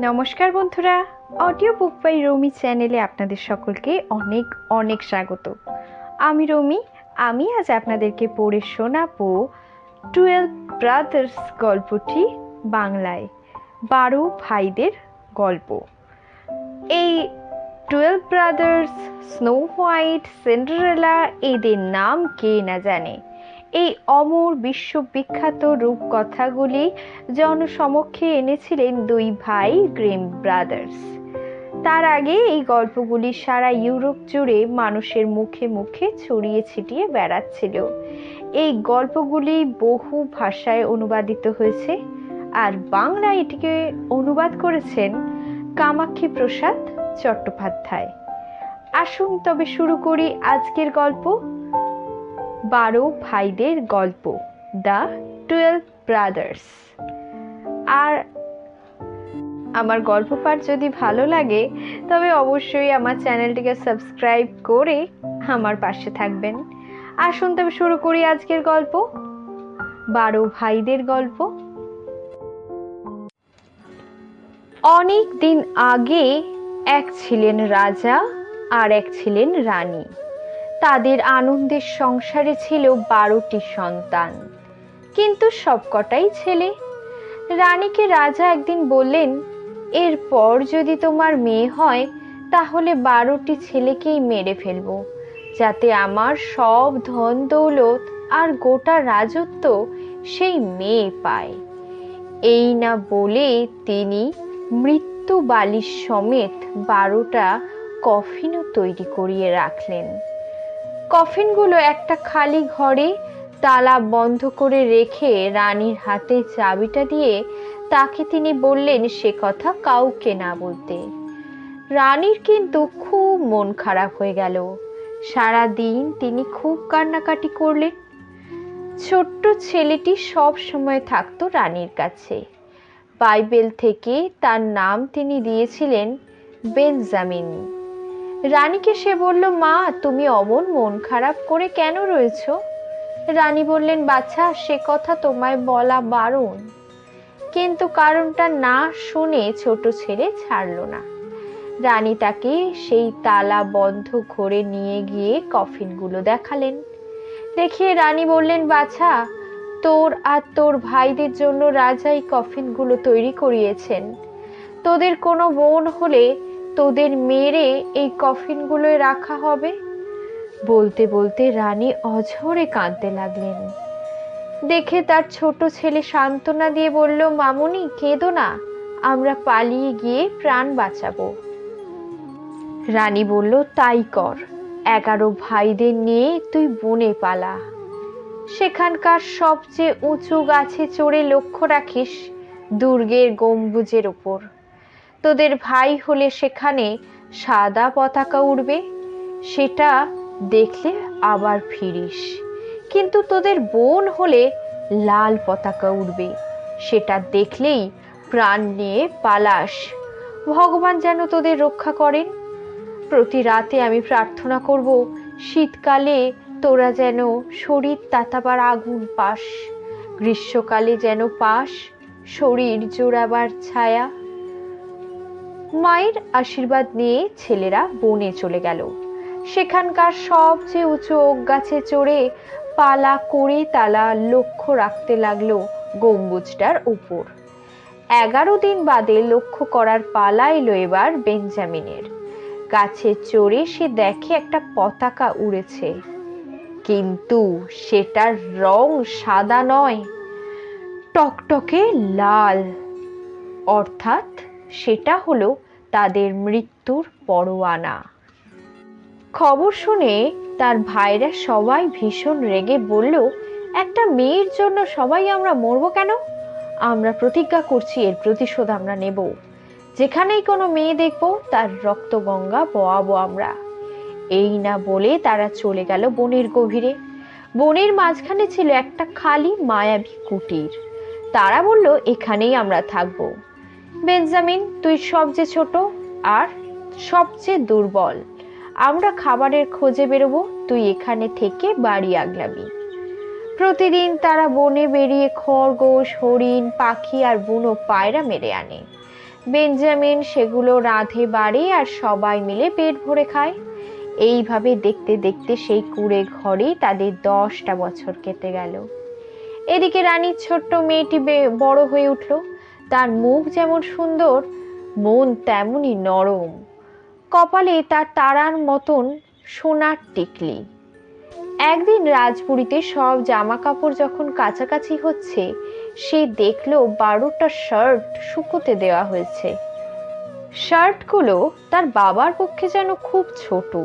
নমস্কার বন্ধুরা audio book by রমি চ্যানেলে আপনাদের সকলকে অনেক অনেক স্বাগত। আমি রমি, আমি আজ আপনাদেরকে পড়ে শোনাবো টুয়েলভ ব্রাদার্স গল্পটি বাংলায়, বারো ভাইদের গল্প। এই twelve brothers snow white Cinderella এদের নাম কে না জানে। এই অমর বিশ্ববিখ্যাত রূপকথাগুলি জনসমক্ষে এনেছিলেন দুই ভাই গ্রেম ব্রাদার্স। তার আগে এই গল্পগুলি সারা ইউরোপ জুড়ে মানুষের মুখে মুখে ছড়িয়ে ছিটিয়ে বেড়াচ্ছিল। এই গল্পগুলি বহু ভাষায় অনুবাদিত হয়েছে আর বাংলা এটিকে অনুবাদ করেছেন কামাক্ষী প্রসাদ চট্টোপাধ্যায়। আসুন তবে শুরু করি আজকের গল্প। বারো ভাইদের গল্প, দ্য টুয়েলভ ব্রাদার্স। আর আমার গল্প পাঠ যদি ভালো লাগে, তবে অবশ্যই আমার চ্যানেলটিকে সাবস্ক্রাইব করে আমার পাশে থাকবেন। আসুন তবে শুরু করি আজকের গল্প, বারো ভাইদের গল্প। অনেক দিন আগে এক ছিলেন রাজা আর এক ছিলেন রানী। তাদের আনন্দের সংসারে ছিল বারোটি সন্তান। কিন্তু সবকটাই ছেলে। রানীকে রাজা একদিন বললেন, এরপর যদি তোমার মেয়ে হয়, তাহলে বারোটি ছেলেকেই মেরে ফেলব। যাতে আমার সব ধন দৌলত আর গোটা রাজত্ব সেই মেয়ে পায়। এই না বলে তিনি মৃত্যু বালির সমেত বারোটা কফিনও তৈরি করিয়ে রাখলেন। কফিনগুলো একটা খালি ঘরে তালা বন্ধ করে রেখে রানীর হাতে চাবিটা দিয়ে তাকে তিনি বললেন, সে কথা কাউকে না বলতে। রানীর কিন্তু খুব মন খারাপ হয়ে গেল। সারা দিন তিনি খুব কান্নাকাটি করলেন। ছোট্ট ছেলেটি সব সময় থাকতো রানীর কাছে। বাইবেল থেকে তার নাম তিনি দিয়েছিলেন বেনজামিন রানীকে সে বলল, মা, তুমি অমন মন খারাপ করে কেন রয়েছ? রানী বললেন বাচ্চা সে কথা তোমায় বলা বারণ। কিন্তু কারণটা না শুনে ছোট ছেলে ছাড়ল না। রানী তাকে সেই তালা বন্ধ ঘরে নিয়ে গিয়ে কফিনগুলো দেখালেন। দেখিয়ে রানী বললেন, বাছা, তোর আর তোর ভাইদের জন্য রাজাই কফিনগুলো তৈরি করিয়েছেন। তোদের কোনো বোন হলে তোদের মেরে এই কফিনগুলোয় রাখা হবে? বলতে বলতে রানী অঝরে কাঁদতে লাগলেন। দেখে তার ছোট ছেলে সান্ত্বনা দিয়ে বলল, মামুনি, কেঁদো না, আমরা পালিয়ে গিয়ে প্রাণ বাঁচাবো। রানী বলল, তাই কর, এগারো ভাইদের নিয়ে তুই বনে পালা। সেখানকার সবচেয়ে উঁচু গাছে চড়ে লক্ষ্য রাখিস দুর্গের গম্বুজের ওপর তোদের ভাই হলে সেখানে সাদা পতাকা উড়বে, সেটা দেখলে আবার ফিরিস। কিন্তু তোদের বোন হলে লাল পতাকা উড়বে, সেটা দেখলেই প্রাণ নিয়ে পালাস। ভগবান যেন তোদের রক্ষা করেন। প্রতি রাতে আমি প্রার্থনা করব, শীতকালে তোরা যেন শরীর তাতাবার আগুন পাস, গ্রীষ্মকালে যেন পাস, শরীর জোড়াবার ছায়া। মায়ের আশীর্বাদ নিয়ে ছেলেরা বনে চলে গেল। সেখানকার সবচেয়ে উঁচু ওক গাছে চড়ে পালা করে তালা লক্ষ্য রাখতে লাগল গম্বুজটার উপর। এগারো দিন বাদে লক্ষ্য করার পালা এলো এবার বেঞ্জামিনের। গাছে চড়ে সে দেখে একটা পতাকা উড়েছে। কিন্তু সেটার রং সাদা নয়, টকটকে লাল। অর্থাৎ সেটা হলো তাদের মৃত্যুর পরোয়ানা। খবর শুনে তার ভাইরা সবাই ভীষণ রেগে বলল, একটা মেয়ের জন্য সবাই আমরা মরব কেন? আমরা প্রতিজ্ঞা করছি এর প্রতিশোধ আমরা নেব। যেখানেই কোনো মেয়ে দেখব, তার রক্ত গঙ্গা বয়াবো আমরা। এই না বলে তারা চলে গেল বনের গভীরে। বনের মাঝখানে ছিল একটা খালি মায়াবী কুটির। তারা বলল, এখানেই আমরা থাকব। বেঞ্জামিন, তুই সবচেয়ে ছোট আর সবচেয়ে দুর্বল। আমরা খাবারের খোঁজে বেরোবো, তুই এখানে থেকে বাড়ি আগলাবি। প্রতিদিন তারা বনে বেরিয়ে খরগোশ, হরিণ, পাখি আর বুনো পায়রা মেরে আনে। বেঞ্জামিন সেগুলো রাঁধে, বাড়ে আর সবাই মিলে পেট ভরে খায়। এইভাবে দেখতে দেখতে সেই কুড়ে ঘরেই তাদের দশটা বছর কেটে গেল। এদিকে রানীর ছোট্ট মেয়েটি বড় হয়ে উঠল। তার মুখ যেমন সুন্দর, মন তেমনই নরম। কপালে তার তারার মতন সোনার টিকলি। একদিন রাজপুরীতে সব জামা কাপড় যখন কাছাকাছি হচ্ছে, সে দেখল বারোটা শার্ট শুকোতে দেওয়া হয়েছে। শার্টগুলো তার বাবার পক্ষে যেন খুব ছোট।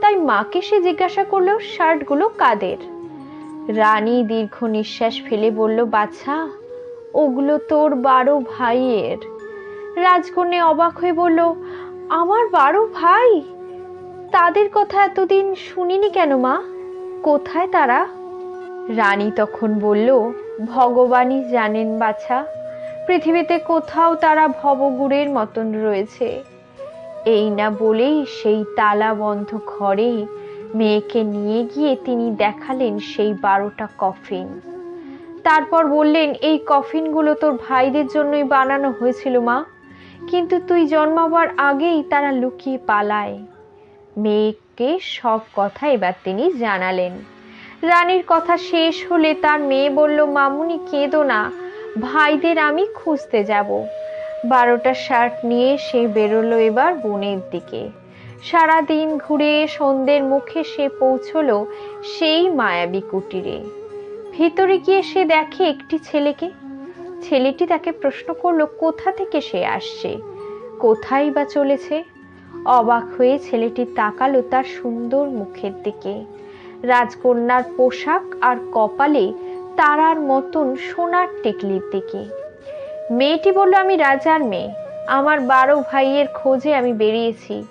তাই মাকে সে জিজ্ঞাসা করল, শার্টগুলো কাদের? রানী দীর্ঘ নিঃশ্বাস ফেলে বলল, বাছা ওগুলো তোর বারো ভাইয়ের। রাজকন্যা অবাক হয়ে বলল, আমার বারো ভাই? তাদের কথা এতদিন শুনিনি কেন মা? কোথায় তারা? রানী তখন বলল, ভগবানই জানেন বাছা, পৃথিবীতে কোথাও তারা ভবগুড়ের মতন রয়েছে। এই না বলেই সেই তালা বন্ধ ঘরে মেয়েকে নিয়ে গিয়ে তিনি দেখালেন সেই বারোটা কফিন তারপর বললেন, এই কফিনগুলো তোর ভাইদের জন্যই বানানো হয়েছিল, মা। কিন্তু তুই জন্মাবার আগেই তারা লুকিয়ে পালায়। মেয়েকে সব কথা এবার তিনি জানালেন। রানীর কথা শেষ হলে তার মেয়ে বলল, মামুনি, কেঁদো না, ভাইদের আমি খুঁজতে যাব। বারোটা শার্ট নিয়ে সে বেরোলো এবার বনের দিকে। সারাদিন ঘুরে সন্ধ্যের মুখে সে পৌঁছলো সেই মায়াবী কুটিরে। ভিতরে গিয়ে সে দেখে একটি ছেলেকে। ছেলেটি তাকে প্রশ্ন করল, কোথা থেকে সে আসছে? কোথায় বা চলেছে? অবাক হয়ে ছেলেটি তাকালো তার সুন্দর মুখের দিকে। রাজকন্যার পোশাক আর কপালে তারার মতন সোনার টেকলির দিকে। মেয়েটি বলল, আমি রাজার মেয়ে। আমার বারো ভাইয়ের খোঁজে আমি বেরিয়েছি।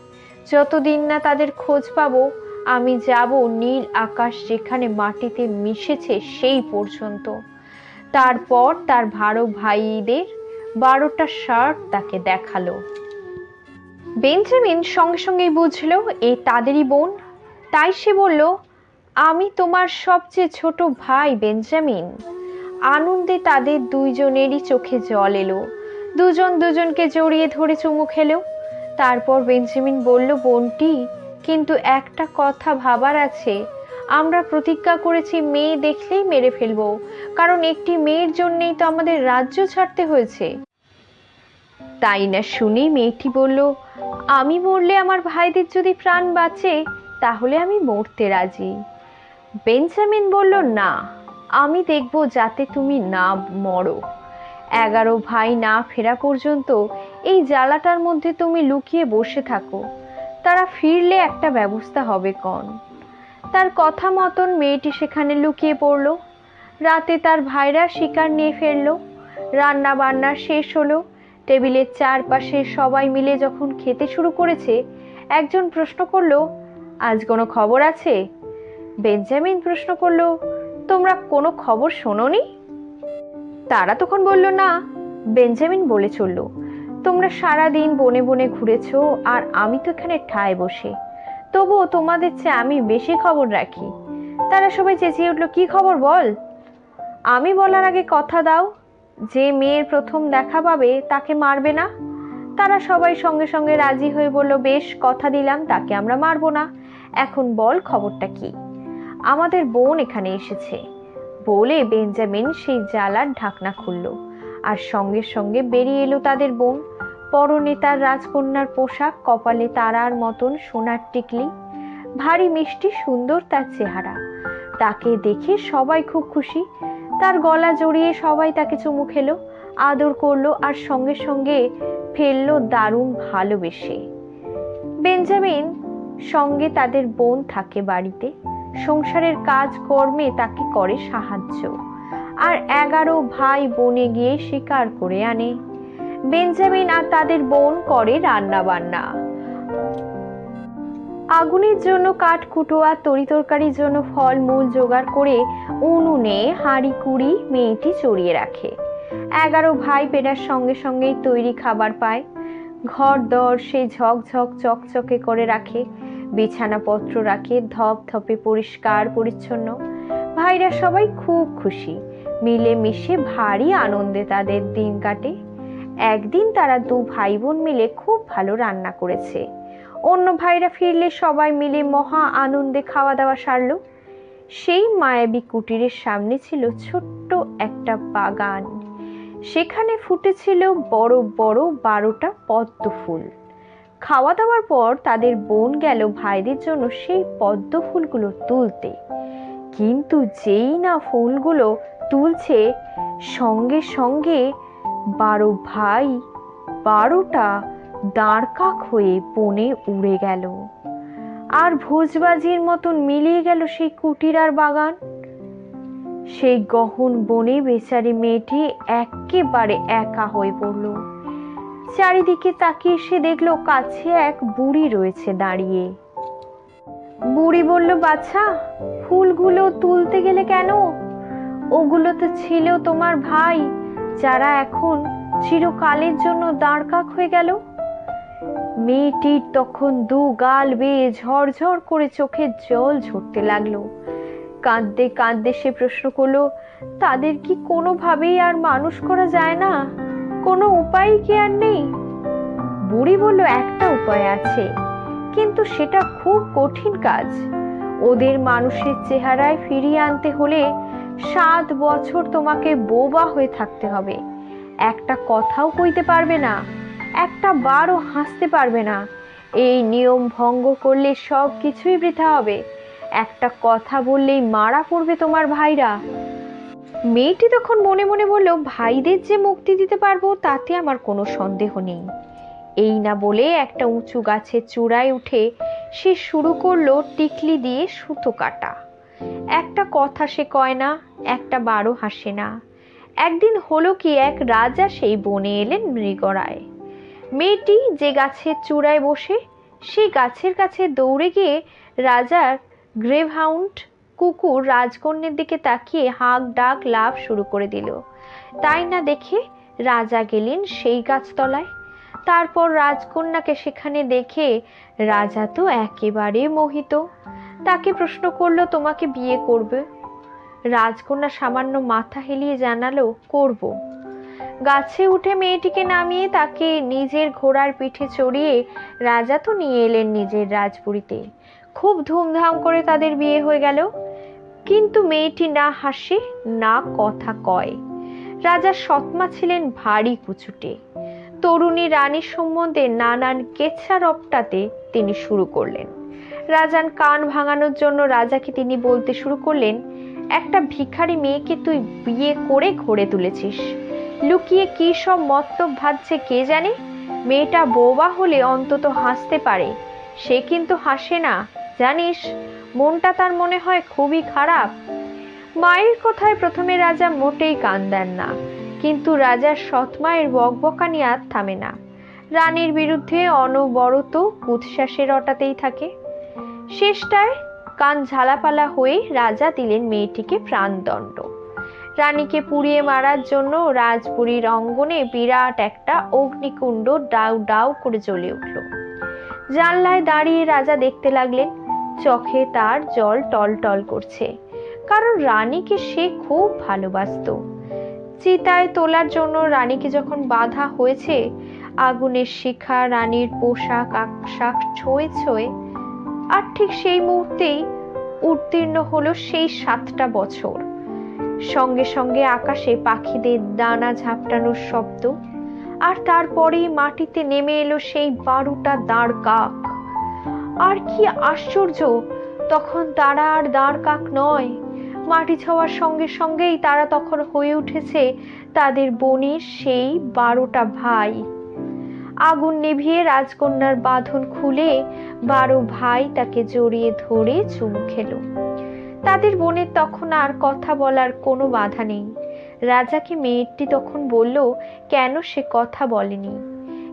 যতদিন না তাদের খোঁজ পাবো আমি যাব নীল আকাশ যেখানে মাটিতে মিশেছে সেই পর্যন্ত। তারপর তার ভারো ভাইদের বারোটা শার্ট তাকে দেখাল। বেঞ্জামিন সঙ্গে সঙ্গেই বুঝলো, এ তাদেরই বোন। তাই সে বলল, আমি তোমার সবচেয়ে ছোট ভাই, বেঞ্জামিন। আনন্দে তাদের দুইজনেরই চোখে জল এলো। দুজন দুজনকে জড়িয়ে ধরে চুমু খেলো। তারপর বেঞ্জামিন বলল, বোনটি কিন্তু একটা কথা ভাবার আছে। আমরা প্রতিজ্ঞা করেছি মেয়ে দেখলেই মেরে ফেলব। কারণ একটি মেয়ের জন্যই তো আমাদের রাজ্য ছাড়তে হয়েছে। তাই না শুনে মেয়েটি বলল, আমি মরলে আমার ভাইদের যদি প্রাণ বাঁচে, তাহলে আমি মরতে রাজি। বেঞ্জামিন বলল, না, আমি দেখব যাতে তুমি না মরো। এগারো ভাই না ফেরা পর্যন্ত এই জ্বালাটার মধ্যে তুমি লুকিয়ে বসে থাকো। তারা ফিরলে একটা ব্যবস্থা হবে কন। তার কথা মতন মেয়েটি সেখানে লুকিয়ে পড়ল। রাতে তার ভাইরা শিকার নিয়ে ফেলল রান্না বান্না শেষ হলো। টেবিলের চারপাশে সবাই মিলে যখন খেতে শুরু করেছে, একজন প্রশ্ন করল, আজ কোনো খবর আছে? বেঞ্জামিন প্রশ্ন করল, তোমরা কোনো খবর শোনোনি? তারা তখন বলল, না। বেঞ্জামিন বলে চলল তোমরা সারা দিন বনে বনে ঘুরেছ, আর আমি তো এখানে ঠায় বসে। তবুও তোমাদের চেয়ে আমি বেশি খবর রাখি। তারা সবাই চেঁচিয়ে উঠল, কি খবর বল? আমি বলার আগে কথা দাও। যে মেয়ের প্রথম দেখা পাবে তাকে মারবে না। তারা সবাই সঙ্গে সঙ্গে রাজি হয়ে বলল, বেশ, কথা দিলাম, তাকে আমরা মারবো না। এখন বল খবরটা কি? আমাদের বোন এখানে এসেছে। বলে বেঞ্জামিন সেই জ্বালার ঢাকনা খুলল, আর সঙ্গে সঙ্গে বেরিয়ে এলো তাদের বোন। পরনে তার রাজকন্যার পোশাক, কপালে তারার মতন সোনার টিকলি। ভারী মিষ্টি, সুন্দর তার চেহারা। তাকে দেখে সবাই খুব খুশি। তার গলা জড়িয়ে সবাই তাকে চুমু খেলো, আদর করল আর সঙ্গে সঙ্গে ফেলল দারুণ ভালোবেসে। বেঞ্জামিন সঙ্গে তাদের বোন থাকে বাড়িতে। সংসারের কাজ কর্মে তাকে করে সাহায্য। আর এগারো ভাই বনে গিয়ে শিকার করে আনে। বেঞ্জামিন আর তাদের বোন করে রান্না বান্না আগুনের জন্য কাঠ কুটো আর তরিতরকারির জন্য ফল, মূল জোগাড় করে উনুনে হাঁড়ি কুড়ি মেয়েটি চড়িয়ে রাখে। এগারো ভাই পেটার সঙ্গে সঙ্গেই তৈরি খাবার পায়। ঘর, দর সে ঝকঝক চকচকে করে রাখে। বিছানাপত্র রাখে, ধপ ধপে পরিষ্কার, পরিচ্ছন্ন। ভাইরা সবাই খুব খুশি। মিলে মিশে ভারী আনন্দে তাদের দিন কাটে। একদিন তারা দু ভাই বোন মিলে খুব ভালো রান্না করেছে। অন্য ভাইরা ফিরলে সবাই মিলে মহা আনন্দে খাওয়া দাওয়া সারল। সেই মায়াবী কুটিরের সামনে ছিল ছোট্ট একটা বাগান। সেখানে ফুটেছিল বড় বড় বারোটা পদ্ম ফুল। খাওয়া দাওয়ার পর তাদের বোন গেল ভাইদের জন্য সেই পদ্ম ফুলগুলো তুলতে। কিন্তু যেই না ফুলগুলো তুলছে, সঙ্গে সঙ্গে বারো ভাই, বারোটা দাঁড়কাক হয়ে বনে উড়ে গেল। আর ভোজবাজির মতন মিলিয়ে গেল সেই কুটির আর বাগান। সেই গহন বনে বেচারি মেয়েটি একেবারে একা হয়ে পড়ল। চারিদিকে তাকিয়ে সে দেখল কাছে এক বুড়ি রয়েছে দাঁড়িয়ে। বুড়ি বলল বাচ্চা ফুলগুলো তুলতে গেলে কেন? ওগুলো তো ছিল তোমার ভাই যারা এখন চিরকালের জন্য দাঁড়কাক হয়ে গেল। মেয়েটির তখন দু গাল বেয়ে ঝরঝর করে চোখের জল ঝরতে লাগল। কাঁদতে কাঁদতে সে প্রশ্ন করল, তাদের কি কোনোভাবেই আর মানুষ করা যায় না? কোনো উপায় কি আর নেই? বুড়ি বলল, একটা উপায় আছে, কিন্তু সেটা খুব কঠিন কাজ। ওদের মানুষের চেহারায় ফিরিয়ে আনতে হলে সাত বছর তোমাকে বোবা হয়ে থাকতে হবে। একটা কথাও কইতে পারবে না, একটা বারও হাসতে পারবে না। এই নিয়ম ভঙ্গ করলে সব কিছুই বৃথা হবে। একটা কথা বললেই মারা পড়বে তোমার ভাইরা। মেয়েটি তখন মনে মনে বলল, ভাইদের যে মুক্তি দিতে পারব, তাতে আমার কোনো সন্দেহ নেই। এই না বলে একটা উঁচু গাছের চূড়ায় উঠে সে শুরু করল টিকলি দিয়ে সুতো কাটা। একটা কথা সে কয় না, একটা বারো হাসে না। একদিন হলো কি এক রাজা সেই বনে এলেন মৃগরায়। মেয়েটি যে গাছের চূড়ায় বসে সেই গাছের কাছে দৌড়ে গিয়ে রাজার গ্রেভহাউন্ড কুকুর রাজকন্যের দিকে তাকিয়ে হাঁক ডাক লাভ শুরু করে দিল। তাই না দেখে রাজা গেলেন সেই গাছতলায়। তারপর রাজকন্যাকে সেখানে দেখে রাজা তো একেবারে মোহিত। তাকে প্রশ্ন করল, তোমাকে বিয়ে করবে? রাজকন্যা সামান্য মাথা হেলিয়ে জানালো, করব। গাছে উঠে মেয়েটিকে নামিয়ে তাকে নিজের ঘোড়ার পিঠে চড়িয়ে রাজা তো নিয়ে এলেন নিজের রাজপুরীতে। খুব ধুমধাম করে তাদের বিয়ে হয়ে গেল। কিন্তু মেয়েটি না হাসে, না কথা কয়। রাজা সৎমা ছিলেন ভারী কুচুটে। তরুণী রানীর সম্বন্ধে নানান কেচ্ছা রপটাতে তিনি শুরু করলেন। রাজান কান ভাঙানোর জন্য রাজাকে তিনি বলতে শুরু করলেন, একটা ভিখারি মেয়েকে তুই বিয়ে করে ঘরে তুলেছিস। লুকিয়ে কি সব মত্তব ভাবছে কে জানে? মেয়েটা বোবা হলে অন্তত হাসতে পারে। সে কিন্তু হাসে না, জানিস? মনটা তার মনে হয় খুবই খারাপ। মায়ের কথায় প্রথমে রাজা মোটেই কান দেন না, কিন্তু রাজার সৎমায়ের বকবকানি আর থামে না। রানীর বিরুদ্ধে অনবরত কুৎসাসের রটাতেই থাকে। শেষটায় কান ঝালাপালা হয়ে রাজা দিলেন মেয়েটিকে প্রাণদণ্ড। রানীকে পুড়িয়ে মারার জন্য রাজপুরীর অঙ্গনে বিরাট একটা অগ্নিকুণ্ড ডাউ ডাউ করে জ্বলে উঠল। জানলায় দাঁড়িয়ে রাজা দেখতে লাগলেন, চোখে তার জল টল টল করছে। কারণ রানীকে সে খুব ভালোবাসত। চিতায় তোলার জন্য রানীকে যখন বাধা হয়েছে, আগুনের শিখা, রানীর পোশাক আকশাক ছোঁয়ে ছোঁয়ে আর ঠিক সেই মুহূর্তেই উত্তীর্ণ হলো সেই সাতটা বছর। সঙ্গে সঙ্গে আকাশে পাখিদের দানা ঝাপটানোর শব্দ, আর তারপরেই মাটিতে নেমে এলো সেই বারোটা দাঁড় কাক। আর কি আশ্চর্য, তখন তারা আর দাঁড় কাক নয়। মাটি ছোঁয়ার সঙ্গে সঙ্গেই তারা তখন হয়ে উঠেছে তাদের বোনের সেই বারোটা ভাই। আগুন নিভিয়ে রাজকন্যার বাঁধন খুলে বারো ভাই তাকে জড়িয়ে ধরে চুমু খেলো। তাদের বোনের তখন আর কথা বলার কোনো বাধা নেই। রাজাকে মেয়েটি তখন বলল, কেন সে কথা বলেনি?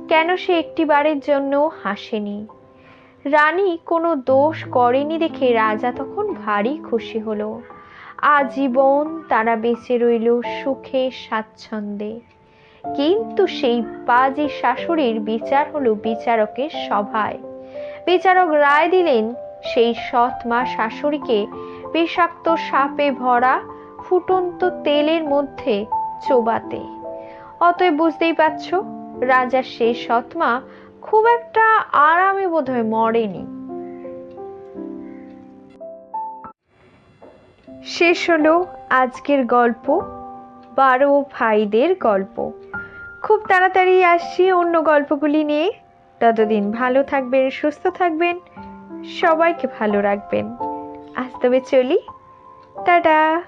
কেন সে একটি বারের জন্য হাসেনি? রানী কোনো দোষ করেনি দেখে রাজা তখন ভারী খুশি হলো। আজীবন তারা বেঁচে রইল সুখে স্বাচ্ছন্দ্যে। কিন্তু সেই বাজি শাশুড়ির বিচার হলো বিচারকের সভায়। বিচারক রায় দিলেন, সেই সৎ মা শাশুড়িকে বিষাক্ত সাপে ভরা ফুটন্ত তেলের মধ্যে চোবাতে। অতএব বুঝতেই পারছ, রাজার সেই সৎমা খুব একটা আরামে বোধহয় মরেনি। শেষ হলো আজকের গল্প। বারো ভাইদের গল্প। খুব তাড়াতাড়ি আসছি অন্য গল্পগুলি নিয়ে। ততদিন ভালো থাকবেন, সুস্থ থাকবেন, সবাইকে ভালো রাখবেন। আজ তবে চলি। টাটা!